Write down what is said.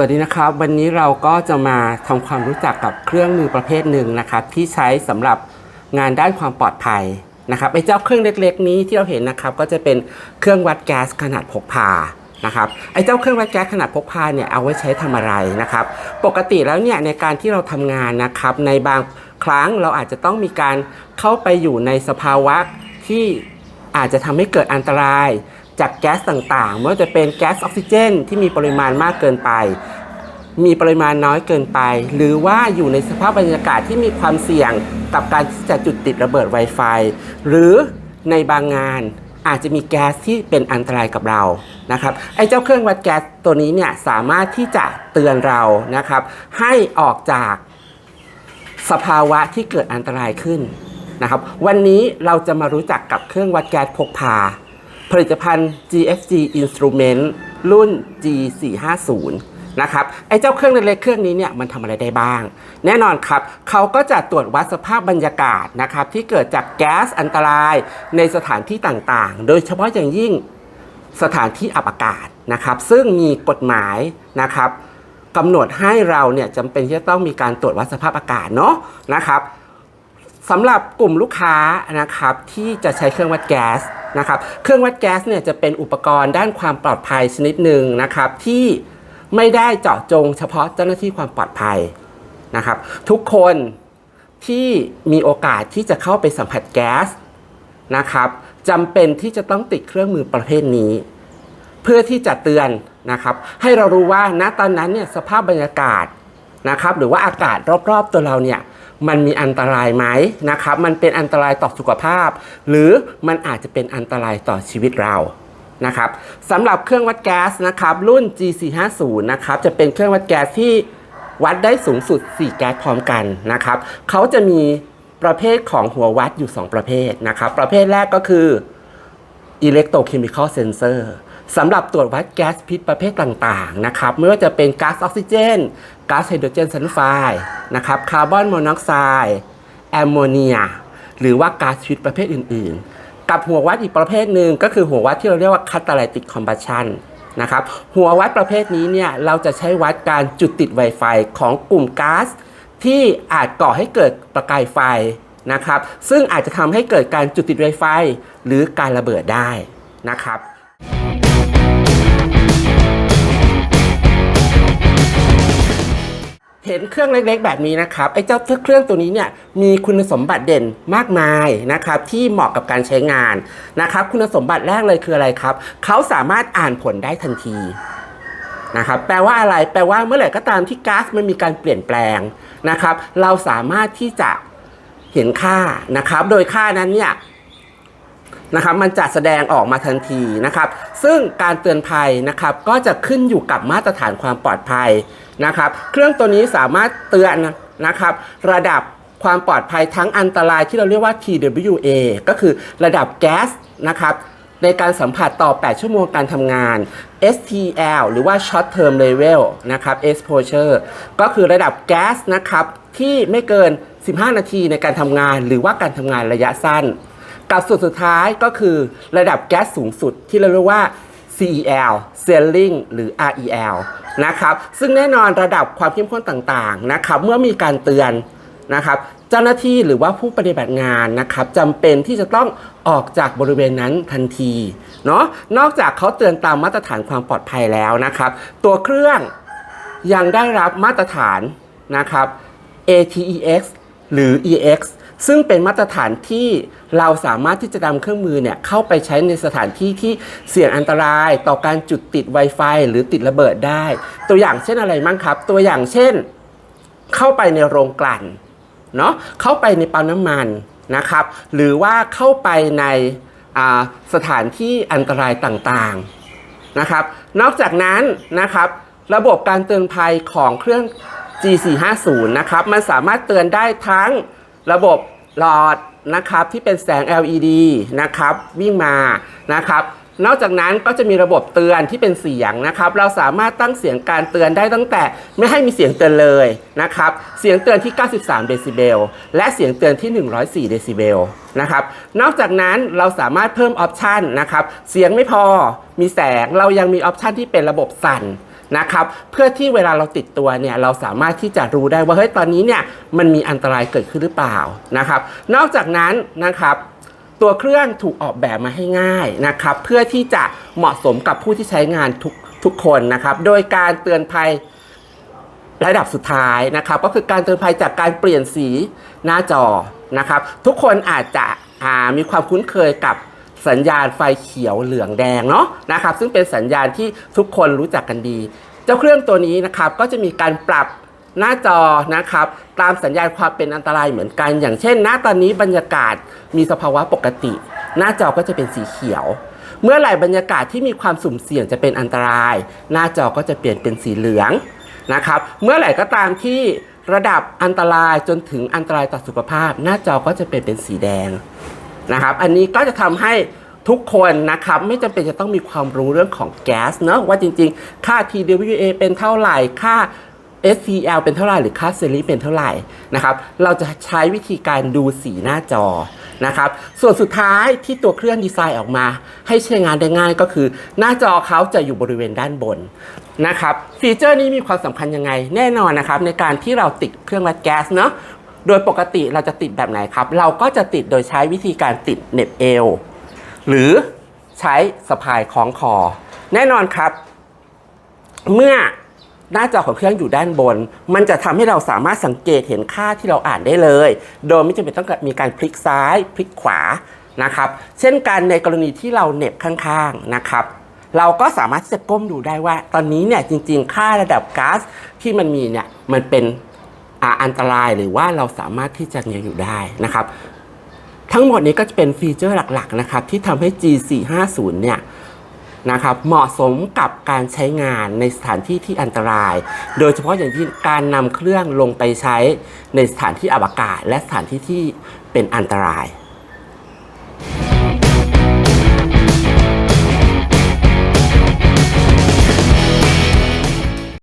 วัสดีนะครับ วันนี้เราก็จะมาทำความรู้จักกับเครื่องมือประเภทหนึ่งนะครับที่ใช้สำหรับงานด้านความปลอดภัยนะครับไอ้เจ้าเครื่องเล็กๆ นี้ที่เราเห็นนะครับก็จะเป็นเครื่องวัดแก๊สขนาดพกพานะครับไอ้เจ้าเครื่องวัดแก๊สขนาดพกพาเนี่ยเอาไว้ใช้ทำอะไรนะครับ ปกติแล้วเนี่ยในการที่เราทำงานนะครับ ในบางครั้งเราอาจจะต้องมีการเข้าไปอยู่ในสภาวะที่อาจจะทำให้เกิดอันตราย จากแก๊สต่างๆไม่ว่าจะเป็นแก๊สออกซิเจน ที่มีปริมาณมากเกินไป มีปริมาณน้อยเกินไป หรือว่าอยู่ในสภาพบรรยากาศที่มีความเสี่ยงกับการที่จะจุดติดระเบิด Wi-Fi หรือในบางงานอาจจะมีแก๊สที่เป็นอันตรายกับเรานะครับไอ้เจ้าเครื่องวัดแก๊สตัวนี้เนี่ยสามารถที่จะเตือนเรานะครับให้ออกจากสภาวะที่เกิดอันตรายขึ้นนะครับวันนี้เราจะมารู้จักกับเครื่องวัดแก๊สพกพา ผลิตภัณฑ์ GFG Instrument รุ่น G450 นะครับไอ้เจ้าเครื่องเล็กๆเครื่องนี้เนี่ยมันทำอะไรได้บ้าง แน่นอนครับเขาก็จะตรวจวัดสภาพบรรยากาศนะครับที่เกิดจากแก๊สอันตรายในสถานที่ต่างๆ โดยเฉพาะอย่างยิ่งสถานที่อับอากาศนะครับ ซึ่งมีกฎหมายนะครับกำหนดให้เราเนี่ยจำเป็นที่จะต้องมีการตรวจวัดสภาพอากาศเนาะนะครับสำหรับกลุ่มลูกค้านะครับที่จะใช้เครื่องวัดแก๊ส นะครับ เครื่องวัดแก๊สเนี่ยจะเป็นอุปกรณ์ด้านความปลอดภัยชนิดหนึ่งนะครับ ที่ไม่ได้เจาะจงเฉพาะเจ้าหน้าที่ความปลอดภัยนะครับ ทุกคนที่มีโอกาสที่จะเข้าไปสัมผัสแก๊สนะครับจำเป็นที่จะต้องติดเครื่องมือประเภทนี้ เพื่อที่จะเตือนนะครับ ให้เรารู้ว่าณตอนนั้นเนี่ยสภาพบรรยากาศนะครับ หรือว่าอากาศรอบๆตัวเราเนี่ย มันมีอันตรายไหมนะครับ มันเป็นอันตรายต่อสุขภาพ หรือมันอาจจะเป็นอันตรายต่อชีวิตเรานะครับสำหรับเครื่องวัดแก๊สนะครับรุ่น G450 นะครับจะเป็นเครื่องวัดแก๊สที่วัดได้สูงสุด 4 แก๊สพร้อมกันนะครับเขาจะมีประเภทของหัววัดอยู่ 2 ประเภทนะครับ ประเภทแรกก็คือ Electrochemical Sensor สำหรับตรวจวัดแก๊สพิษประเภทต่างๆนะครับไม่ว่าจะเป็นก๊าซออกซิเจนก๊าซไฮโดรเจนซัลไฟด์นะครับคาร์บอนมอนอกไซด์แอมโมเนีย หรือว่าก๊าซพิษประเภทอื่นๆ กับหัววัดอีกประเภทหนึ่งก็คือหัววัดที่เราเรียกว่า catalytic combustion นะครับหัววัดประเภทนี้เนี่ยเราจะใช้วัดการจุดติด Wi-Fi ของกลุ่มก๊าซที่อาจก่อให้เกิดประกายไฟนะครับซึ่งอาจจะทำให้เกิดการจุดติด Wi-Fi หรือการระเบิดได้นะครับ เห็นเครื่องเล็กๆ แบบนี้นะครับไอ้เจ้าเครื่องตัวนี้เนี่ยมีคุณสมบัติเด่นมากมายนะครับที่เหมาะกับการใช้งานนะครับ คุณสมบัติแรกเลยคืออะไรครับเขาสามารถอ่านผลได้ทันทีนะครับแปลว่าอะไรแปลว่าเมื่อไหร่ก็ตามที่ก๊าซมันมีการเปลี่ยนแปลงนะครับ เราสามารถที่จะเห็นค่านะครับ โดยค่านั้นเนี่ย นะครับมันจะแสดงออกมาทันทีนะครับ ซึ่งการเตือนภัยนะครับก็จะขึ้นอยู่กับมาตรฐานความปลอดภัยนะครับ เครื่องตัวนี้สามารถเตือนนะครับ ระดับความปลอดภัยทั้งอันตรายที่เราเรียกว่า TWA ก็คือระดับแก๊สนะครับในการสัมผัสต่อ 8 ชั่วโมงการทำงาน STL หรือว่า Short Term Level นะครับ Exposure ก็คือระดับแก๊สนะครับที่ไม่เกิน 15 นาทีในการทำงาน หรือว่าการทำงานระยะสั้น กับสุดสุดท้ายก็คือระดับแก๊สสูงสุดที่เราเรียกว่า CEL Ceiling หรือ REL นะครับ ซึ่งแน่นอนระดับความเข้มข้นต่างๆ นะครับ เมื่อมีการเตือนนะครับ เจ้าหน้าที่หรือว่าผู้ปฏิบัติงานนะครับจำเป็นที่จะต้องออกจากบริเวณนั้นทันที เนาะ นอกจากเขาเตือนตามมาตรฐานความปลอดภัยแล้วนะครับ ตัวเครื่องยังได้รับมาตรฐานนะครับ ATEX หรือ EX ซึ่งเป็นมาตรฐานที่เราสามารถที่จะนำเครื่องมือเนี่ยเข้าไปใช้ในสถานที่ที่เสี่ยงอันตราย ต่อการจุดติด Wi-Fi หรือติดระเบิดได้ ตัวอย่างเช่นอะไรมั่งครับ ตัวอย่างเช่น เข้าไปในโรงกลั่นเนาะเข้าไปในปั๊มน้ำมันนะครับ หรือว่าเข้าไปในสถานที่อันตรายต่างๆนะครับ นอกจากนั้นนะครับ ระบบการเตือนภัยของเครื่อง G450 นะครับ มันสามารถเตือนได้ทั้ง ระบบหลอดนะครับที่เป็นแสง LED นะครับวิ่งมานะครับนอกจากนั้นก็จะมีระบบเตือนที่เป็นเสียงนะครับ เราสามารถตั้งเสียงการเตือนได้ตั้งแต่ไม่ให้มีเสียงเตือนเลยนะครับ เสียงเตือนที่ 93 เดซิเบล และเสียงเตือนที่ 104 เดซิเบลนะครับ นอกจากนั้นเราสามารถเพิ่มออปชันนะครับ เสียงไม่พอ มีแสง เรายังมีออปชันที่เป็นระบบสั่น นะครับเพื่อที่เวลาเราติดตัวเนี่ยเราสามารถที่จะรู้ได้ว่าเฮ้ยตอนนี้เนี่ยมันมีอันตรายเกิดขึ้นหรือเปล่านะครับนอกจากนั้นนะครับตัวเครื่องถูกออกแบบมาให้ง่ายนะครับเพื่อที่จะเหมาะสมกับผู้ที่ใช้งานทุกทุกคนนะครับโดยการเตือนภัยระดับสุดท้ายนะครับก็คือการเตือนภัยจากการเปลี่ยนสีหน้าจอนะครับทุกคนอาจจะมีความคุ้นเคยกับ สัญญาณไฟเขียวเหลืองแดงเนาะนะครับซึ่งเป็นสัญญาณที่ทุกคนรู้จักกันดี เจ้าเครื่องตัวนี้นะครับก็จะมีการปรับหน้าจอนะครับตามสัญญาณความเป็นอันตรายเหมือนกัน อย่างเช่น ณตอนนี้บรรยากาศมีสภาวะปกติ หน้าจอก็จะเป็นสีเขียว เมื่อไหร่บรรยากาศที่มีความสุ่มเสี่ยงจะเป็นอันตราย หน้าจอก็จะเปลี่ยนเป็นสีเหลืองนะครับเมื่อไหร่ก็ตามที่ระดับอันตรายจนถึงอันตรายต่อสุขภาพ หน้าจอก็จะเปลี่ยนเป็นสีแดง นะครับ อันนี้ก็จะทำให้ทุกคนนะครับไม่จำเป็นจะต้องมีความรู้เรื่องของแก๊สเนอะว่าจริงๆ ค่า TWA เป็นเท่าไหร่ค่า SCL เป็นเท่าไหร่หรือค่าเซรีเป็นเท่าไหร่นะครับ เราจะใช้วิธีการดูสีหน้าจอนะครับ ส่วนสุดท้ายที่ตัวเครื่องดีไซน์ออกมา ให้ใช้งานได้ง่ายก็คือ หน้าจอเขาจะอยู่บริเวณด้านบนนะครับ ฟีเจอร์นี้มีความสำคัญยังไง แน่นอนนะครับในการที่เราติดเครื่องวัดแก๊สเนาะ โดยปกติเราจะติดแบบไหนครับ เราก็จะติดโดยใช้วิธีการติดเน็บเอว หรือใช้สะพายคล้องคอ แน่นอนครับ เมื่อหน้าจอของเครื่องอยู่ด้านบน มันจะทำให้เราสามารถสังเกตเห็นค่าที่เราอ่านได้เลย โดยไม่จำเป็นต้องมีการพลิกซ้าย พลิกขวานะครับ เช่นกันในกรณีที่เราเน็บข้างๆนะครับ เราก็สามารถที่จะก้มดูได้ว่า ตอนนี้เนี่ยจริง ๆ ค่าระดับก๊าซที่มันมีเนี่ยมันเป็น อันตรายหรือว่าเราสามารถที่จะยังอยู่ได้นะครับ ทั้งหมดนี้ก็จะเป็นฟีเจอร์หลักๆนะครับที่ทำให้ G450 เนี่ยนะครับเหมาะสมกับการใช้งานในสถานที่ที่อันตราย โดยเฉพาะอย่างยิ่งการนำเครื่องลงไปใช้ในสถานที่อวกาศ และสถานที่ที่เป็นอันตราย